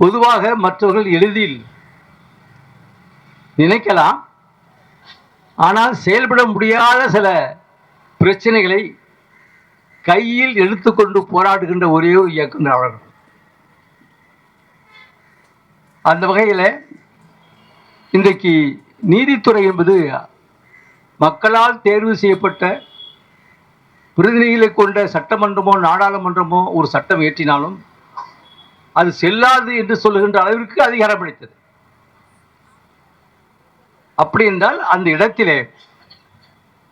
பொதுவாக மற்றவர்கள் எளிதில் நினைக்கலாம். ஆனால் செயல்பட முடியாத சில பிரச்சனைகளை கையில் எடுத்துக்கொண்டு போராடுகின்ற ஒரே ஒரு இயக்கம் அந்த வகையில் இன்றைக்கு நீதித்துறை என்பது மக்களால் தேர்வு செய்யப்பட்ட பிரதிநிதிகளை கொண்ட சட்டமன்றமோ நாடாளுமன்றமோ ஒரு சட்டம் இயற்றினாலும் அது செல்லாது என்று சொல்லுகின்ற அளவிற்கு அதிகாரம் அளித்தது. அப்படி என்றால் அந்த இடத்திலே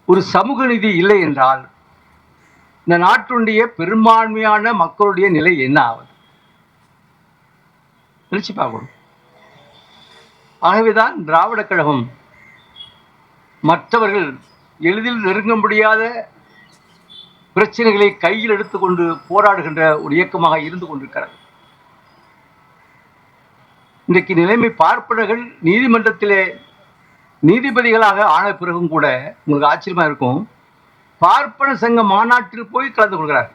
ஒரு சமூக நீதி இல்லை என்றால் இந்த நாட்டுடைய பெரும்பான்மையான மக்களுடைய நிலை என்ன ஆகுது நினைச்சு பார்க்கணும். ஆகவேதான் திராவிட கழகம் மற்றவர்கள் எளிதில் நெருங்க முடியாத பிரச்சனைகளை கையில் எடுத்துக்கொண்டு போராடுகின்ற ஒரு இயக்கமாக இருந்து கொண்டிருக்கிறது. இன்றைக்கு நிலைமை பார்ப்பனர்கள் நீதிமன்றத்திலே நீதிபதிகளாக ஆன பிறகும் கூட உங்களுக்கு ஆச்சரியமா இருக்கும். பார்ப்பன சங்க மாநாட்டில் போய் கலந்து கொள்கிறார்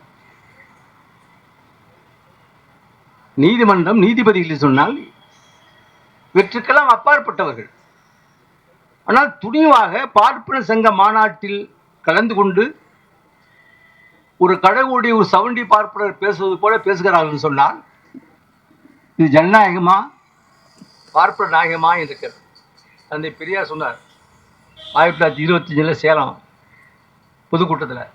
நீதிமன்றம் நீதிபதிகள் சொன்னால் இவற்றுக்கெல்லாம் அப்பாற்பட்டவர்கள். ஆனால் துணிவாக பார்ப்பன சங்க மாநாட்டில் கலந்து கொண்டு ஒரு கடவுளுடைய ஒரு சவுண்டி பார்ப்பனர் பேசுவது போல பேசுகிறார்கள் சொன்னால் இது ஜனநாயகமா? பார்ப்பன நாயகமா இருக்கிறது தந்தை பெரியார் சொன்னார் ஆயிரத்தி தொள்ளாயிரத்தி இருபத்தஞ்சில் சேலம் பொதுக்கூட்டத்தில்.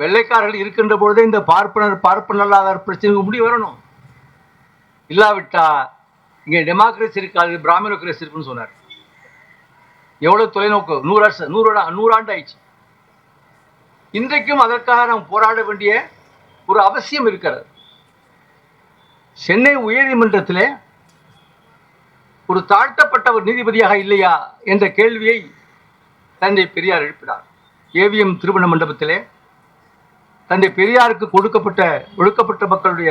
வெள்ளைக்காரர்கள் இருக்கின்ற பொழுதே இந்த பார்ப்பனர் பார்ப்பு நல்லாத பிரச்சனைக்கு முடிவு வரணும். இல்லாவிட்டா இங்கே டெமோக்ரஸி இருக்காது பிராமணோக்ரஸி இருக்குன்னு சொன்னார். எவ்வளோ தொலைநோக்கு? நூறு வருஷம் நூறு நூறாண்டு ஆயிடுச்சு இன்றைக்கும் அதற்காக நாம் போராட வேண்டிய ஒரு அவசியம் இருக்கிறது. சென்னை உயர்நீதிமன்றத்தில் ஒரு தாழ்த்தப்பட்ட ஒரு நீதிபதியாக இல்லையா என்ற கேள்வியை தந்தை பெரியார் எழுப்பினார். ஏவிஎம் திருமண மண்டபத்திலே தந்தை பெரியாருக்கு கொடுக்கப்பட்ட ஒழுக்கப்பட்ட மக்களுடைய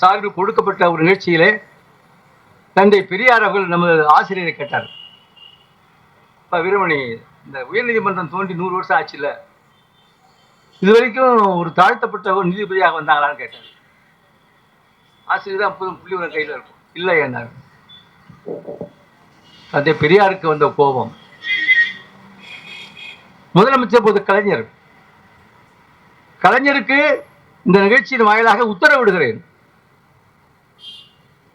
சார்பில் கொடுக்கப்பட்ட ஒரு நிகழ்ச்சியிலே தந்தை பெரியார் அவர்கள் நமது ஆசிரியரை கேட்டார். இப்போ வீரமணி இந்த உயர்நீதிமன்றம் தோன்றி நூறு வருஷம் ஆச்சுல்ல இது வரைக்கும் ஒரு தாழ்த்தப்பட்ட ஒரு நீதிபதியாக வந்தாங்களான்னு கேட்டார். ஆசிரியர் தான் புதும் புள்ளி உரம் கையில் இருக்கும். இல்லை என்ன தந்தை பெரியாருக்கு வந்த கோபம். முதலமைச்சர் போது கலைஞர். கலைஞருக்கு இந்த நிகழ்ச்சியின் வாயிலாக உத்தரவிடுகிறேன்.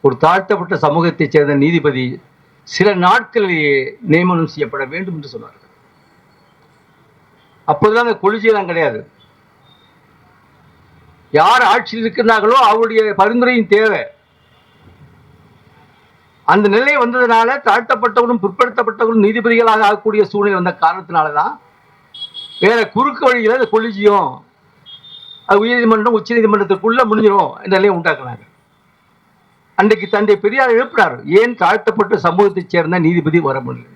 ஒரு தாழ்த்தப்பட்ட சமூகத்தைச் சேர்ந்த நீதிபதி சில நாட்களிலேயே நியமனம் செய்யப்பட வேண்டும் என்று சொன்னார்கள். அப்போதுதான் அந்த கொள்கையெல்லாம் கிடையாது. யார் ஆட்சியில் இருக்கிறார்களோ அவருடைய பரிந்துரையும் தேவை. அந்த நிலை வந்ததுனால தாழ்த்தப்பட்டவர்களும் பிற்படுத்தப்பட்டவரும் நீதிபதிகளாக ஆகக்கூடிய சூழ்நிலை வந்த காரணத்தினால தான் வேற குறுக்கு வழியில் அந்த கொலிஜியம் அது உயர்நீதிமன்றம் உச்ச நீதிமன்றத்துக்குள்ள முடிஞ்சிடும் என்ற நிலையை உண்டாக்குனாங்க. அன்றைக்கு தந்தை பெரியார் எழுப்பினார் ஏன் தாழ்த்தப்பட்ட சமூகத்தைச் சேர்ந்த நீதிபதி வர முடியல?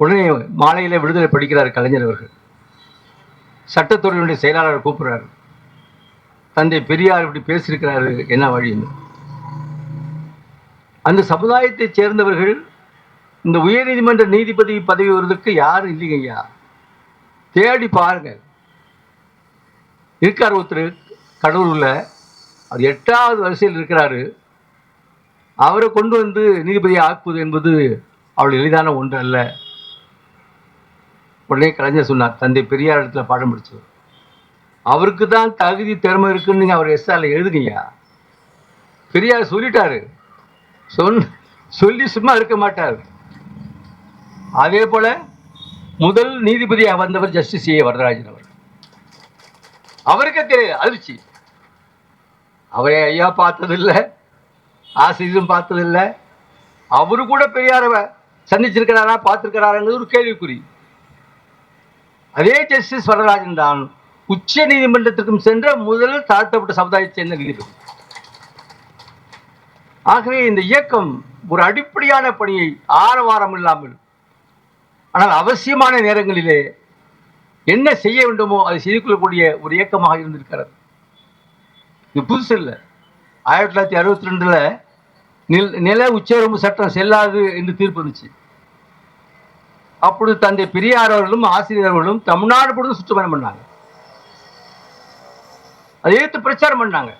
உடனே மாலையில விடுதலை படிக்கிறார் கலைஞர் அவர்கள். சட்டத்துறையினுடைய செயலாளர் கூப்பிடுறாரு. தந்தை பெரியார் இப்படி பேசியிருக்கிறாரு என்ன வழின்னு அந்த சமுதாயத்தை சேர்ந்தவர்கள் இந்த உயர்நீதிமன்ற நீதிபதி பதவி வருவதற்கு யாரும் இல்லைங்க ஐயா. தேடி பாருங்க. இருக்கார் ஒருத்தர் கடலூரில் அவர் எட்டாவது வரிசையில் இருக்கிறாரு. அவரை கொண்டு வந்து நீதிபதியை ஆக்குவது என்பது அவள் எளிதான ஒன்று அல்ல. உடனே கலைஞர் சொன்னார் தந்தை பெரியார் இடத்துல பாடம் படிச்சவர் அவருக்கு தான் தகுதி திறமை இருக்குன்னு நீங்கள் அவர் எஸ்ஆர்ல எழுதுங்கய்யா பெரியார் சொல்லிட்டாரு. சொன் சொல்லி சும்மா இருக்க மாட்டார். அதே போல முதல் நீதிபதியாக வந்தவர் ஜஸ்டிஸ் ஏ வரதராஜன் அவர் அவருக்கே தெரியாது அதிர்ச்சி. அவரை ஐயா பார்த்ததில்லை ஆசிரியரும் பார்த்ததில்லை. அவரு கூட பெரியார சந்திச்சிருக்கிறாரா பார்த்திருக்கிறாருங்கிறது ஒரு கேள்விக்குறி. அதே ஜஸ்டிஸ் வரதராஜன் தான் உச்ச நீதிமன்றத்திற்கும் சென்ற முதல் தாழ்த்தப்பட்ட சமுதாயத்தை சேர்ந்த நீதிபதி. ஆகவே இந்த இயக்கம் ஒரு அடிப்படையான பணியை ஆரவாரம் இல்லாமல் ஆனால் அவசியமான நேரங்களிலே என்ன செய்ய வேண்டுமோ அதை செய்து கொள்ளக்கூடிய ஒரு இயக்கமாக இருந்திருக்கிறது. இது புதுசு இல்லை. ஆயிரத்தி தொள்ளாயிரத்தி அறுபத்தி ரெண்டில் நில் நில உச்சவரம்பு சட்டம் செல்லாது என்று தீர்ப்பு இருந்துச்சு அப்பொழுது தந்தை பெரியார் அவர்களும் ஆசிரியர் அவர்களும் தமிழ்நாடு பொழுது சுற்றுப்பயணம் பண்ணாங்க. அதை எதிர்த்து பிரச்சாரம் பண்ணாங்க.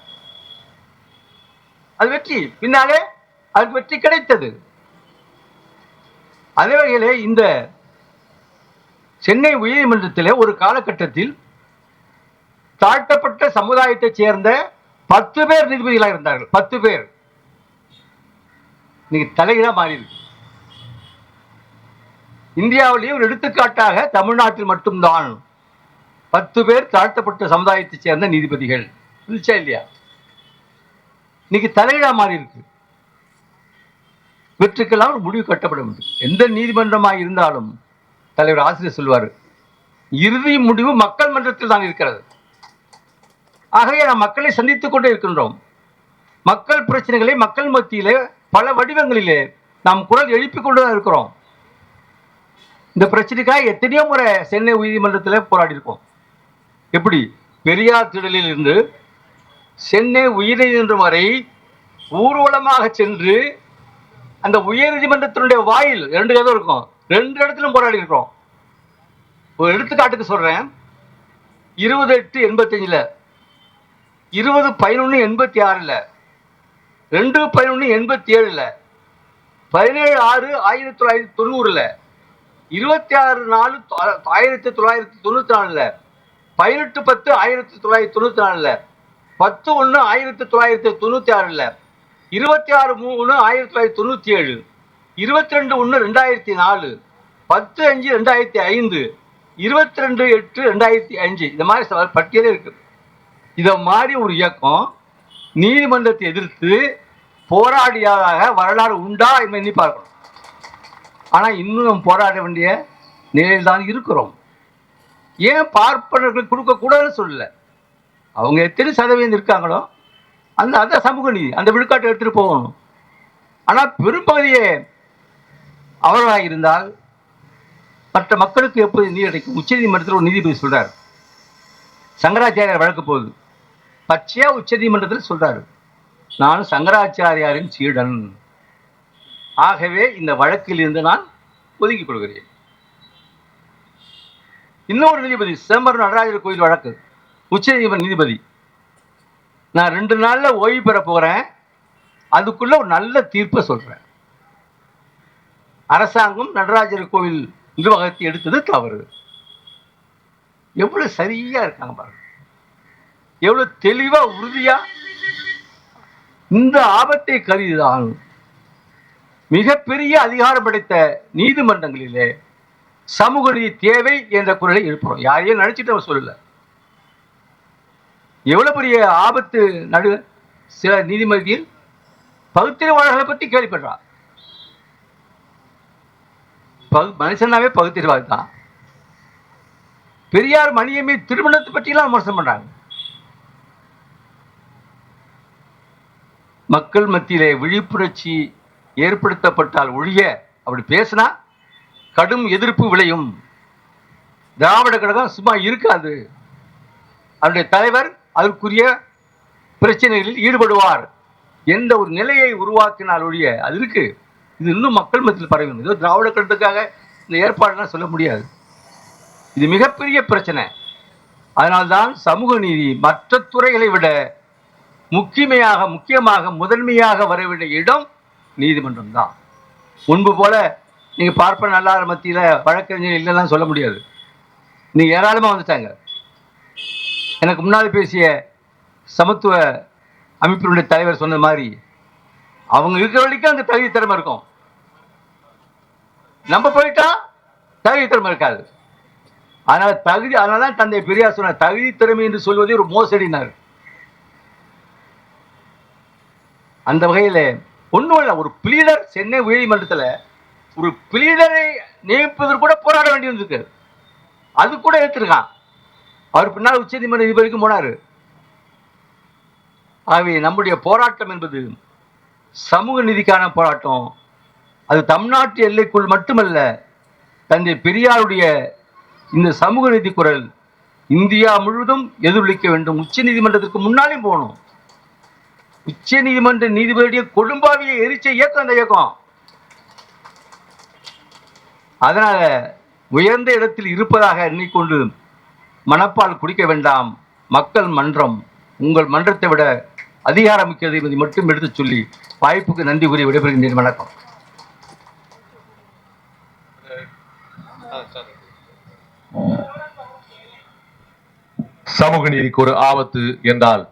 அது வெற்றி. பின்னாலே அதுக்கு வெற்றி கிடைத்தது. அதே வகையிலே இந்த சென்னை உயர்நீதிமன்றத்திலே ஒரு காலகட்டத்தில் தாழ்த்தப்பட்ட சமுதாயத்தைச் சேர்ந்த பத்து பேர் நீதிபதிகளாக இருந்தார்கள். பத்து பேர். இன்னைக்கு தலைகளாக மாறியிருக்கு. இந்தியாவிலேயே ஒரு எடுத்துக்காட்டாக தமிழ்நாட்டில் மட்டும்தான் பத்து பேர் தாழ்த்தப்பட்ட சமுதாயத்தைச் சேர்ந்த நீதிபதிகள். இருந்துச்சா இல்லையா? இன்னைக்கு தலையிடா மாறி இருக்கு. இவற்றுக்கெல்லாம் ஒரு முடிவு கட்டப்பட வேண்டும் எந்த நீதிமன்றமாக இருந்தாலும் தலைவர் ஆசிரியர் சொல்வார் இறுதி முடிவு மக்கள் மன்றத்தில் தான் இருக்கிறது. ஆகவே நாம் மக்களை சந்தித்துக் கொண்டே இருக்கின்றோம். மக்கள் பிரச்சனைகளை மக்கள் மத்தியிலே பல வடிவங்களிலே நாம் குரல் எழுப்பிக் கொண்டு தான் இருக்கிறோம். இந்த பிரச்சனைக்காக எத்தனையோ முறை சென்னை உயர்நீதிமன்றத்தில் போராடி இருக்கோம். எப்படி? பெரியார் திடலில் இருந்து சென்னை உயர்நீதிமன்றம் வரை ஊர்வலமாக சென்று அந்த உயர்நீதிமன்றத்தினுடைய வாயில் ரெண்டு கதவு இருக்கும் ரெண்டு இடத்திலும் போராடி இருக்கிறோம். ஒரு எடுத்துக்காட்டுக்கு சொல்றேன். இருபது எட்டு எண்பத்தஞ்சில் இருபது பதினொன்று எண்பத்தி ஆறில் ரெண்டு பதினொன்று எண்பத்தி ஏழில் பதினேழு ஆறு ஆயிரத்தி தொள்ளாயிரத்தி தொண்ணூறில் இருபத்தி ஆறு நாலு தொ- ஆயிரத்தி தொள்ளாயிரத்தி தொண்ணூற்றி நாலில் பதினெட்டு பத்து ஆயிரத்தி தொள்ளாயிரத்தி தொண்ணூற்றி நாலில் பத்து ஒன்று ஆயிரத்தி தொள்ளாயிரத்தி தொண்ணூற்றி ஆறில். இருபத்தி ஆறு மூணு ஆயிரத்தி தொள்ளாயிரத்தி தொண்ணூற்றி ஏழு. இருபத்தி ரெண்டு ஒன்று ரெண்டாயிரத்தி நாலு. பத்து அஞ்சு ரெண்டாயிரத்தி ஐந்து. இருபத்தி ரெண்டு எட்டு ரெண்டாயிரத்தி அஞ்சு. இந்த மாதிரி பட்டியலே இருக்கு. இதை மாதிரி ஒரு இயக்கம் நீதிமன்றத்தை எதிர்த்து போராடியதாக வரலாறு உண்டா எண்ணி பார்க்கணும். ஆனால் இன்னும் நம்ம போராட வேண்டிய நிலையில் தான் இருக்கிறோம். ஏன் பார்ப்பனர்கள் கொடுக்கக்கூடாதுன்னு சொல்லலை? அவங்க எத்தனை சதவீதம் இருக்காங்களோ அந்த அந்த சமூக நீதி அந்த விழுக்காட்டை எடுத்துட்டு போகணும். ஆனால் பெரும்பகுதியே அவர்களாக இருந்தால் மற்ற மக்களுக்கு எப்போது நீதி கிடைக்கும்? உச்சநீதிமன்றத்தில் ஒரு நீதிபதி சொல்றார். சங்கராச்சாரியார் வழக்கு போகுது. பச்சையாக உச்சநீதிமன்றத்தில் சொல்றாரு. நான் சங்கராச்சாரியாரின் சீடன். ஆகவே இந்த வழக்கில் இருந்து நான் ஒதுக்கிக் கொள்கிறேன். இன்னொரு நீதிபதி சிதம்பரம் நடராஜர் கோயில் வழக்கு. உச்ச நீதிபதி. நான் ரெண்டு நாளில் ஓய்வு பெற போறேன். அதுக்குள்ள ஒரு நல்ல தீர்ப்பை சொல்கிறேன் அரசாங்கம் நடராஜர் கோவில் நிர்வாகத்தை எடுத்தது தவறு. எவ்வளவு சரியா இருக்காங்க பாருங்க. எவ்வளவு தெளிவா உறுதியா இந்த ஆபத்தை கருதிதான் மிகப்பெரிய அதிகாரம் படைத்த நீதிமன்றங்களிலே சமூக நீதி தேவை என்ற குரலை எழுப்புறோம். யாரையும் நினைச்சிட்டு அவர் சொல்லல. எவ்வளவு பெரிய ஆபத்து நடு சில நீதிமன்றத்தில் பகுத்தறிவாளர்களை பற்றி கேள்விப்படுறா பகு மனுஷனாவே பகுத்திரவாதி தான். பெரியார் மணியம்மை திருமணத்தை பற்றிலாம் விமர்சனம் பண்றாங்க. மக்கள் மத்தியிலே விழிப்புணர்ச்சி ஏற்படுத்தப்பட்டால் ஒழிய அப்படி பேசினா கடும் எதிர்ப்பு விளையும். திராவிட கழகம் சும்மா இருக்காது. அவருடைய தலைவர் அதற்குரிய பிரச்சனைகளில் ஈடுபடுவார். எந்த ஒரு நிலையை உருவாக்கினால் ஒழிய அது இருக்கு. இது இன்னும் மக்கள் மத்தியில் பரவும் ஏதோ திராவிட கழகத்துக்காக இந்த ஏற்பாடுலாம் சொல்ல முடியாது. இது மிகப்பெரிய பிரச்சனை. அதனால்தான் சமூக நீதி மற்ற துறைகளை விட முக்கியமையாக முக்கியமாக முதன்மையாக வர வேண்டிய இடம் நீதிமன்றம் தான். முன்பு போல நீங்க பார்ப்ப நல்லார மத்தியில வழக்கறிஞர் இல்லைலாம் சொல்ல முடியாது. நீங்க ஏராளமா வந்துட்டாங்க. எனக்கு முன்னால் பேசிய சமத்துவ அமைப்பினுடைய தலைவர் சொன்ன மாதிரி அவங்க இருக்கிற வரைக்கும் அந்த தகுதி திறமை இருக்கும். நம்ம போயிட்டா தகுதி திறமை இருக்காது. ஆனால் தகுதி அதனால தான் தந்தை பெரியார் சொன்ன தகுதி திறமை என்று சொல்வதே ஒரு மோசடினார். அந்த வகையில் ஒண்ணும் இல்லை ஒரு பிளீடர் சென்னை உயர்நீதிமன்றத்தில் ஒரு பிளீடரை நியமிப்பதற்கு கூட போராட வேண்டி வந்திருக்கு அது கூட எடுத்திருக்கான். அவர் பின்னால் உச்ச நீதிமன்ற நீதிபதிக்கும் போனார். ஆகவே நம்முடைய போராட்டம் என்பது சமூக நீதிக்கான போராட்டம். அது தமிழ்நாட்டு எல்லைக்குள் மட்டுமல்ல தந்தை பெரியாருடைய இந்த சமூக நீதி குரல் இந்தியா முழுவதும் எதிரொலிக்க வேண்டும். உச்ச நீதிமன்றத்திற்கு முன்னாலேயும் போகணும். உச்ச நீதிமன்ற நீதிபதியுடைய கொடும்பாவியை எரிச்ச இயக்கம் அந்த இயக்கம். அதனால உயர்ந்த இடத்தில் இருப்பதாக எண்ணிக்கொண்டு மனப்பால் குடிக்க வேண்டாம். மக்கள் மன்றம் உங்கள் மன்றத்தை விட அதிகாரம் என்பதை மட்டும் எடுத்துச் சொல்லி வாய்ப்புக்கு நன்றி கூறி விடைபெறுகின்றேன். வணக்கம். சமூக நீதிக்கு ஒரு ஆபத்து என்றால்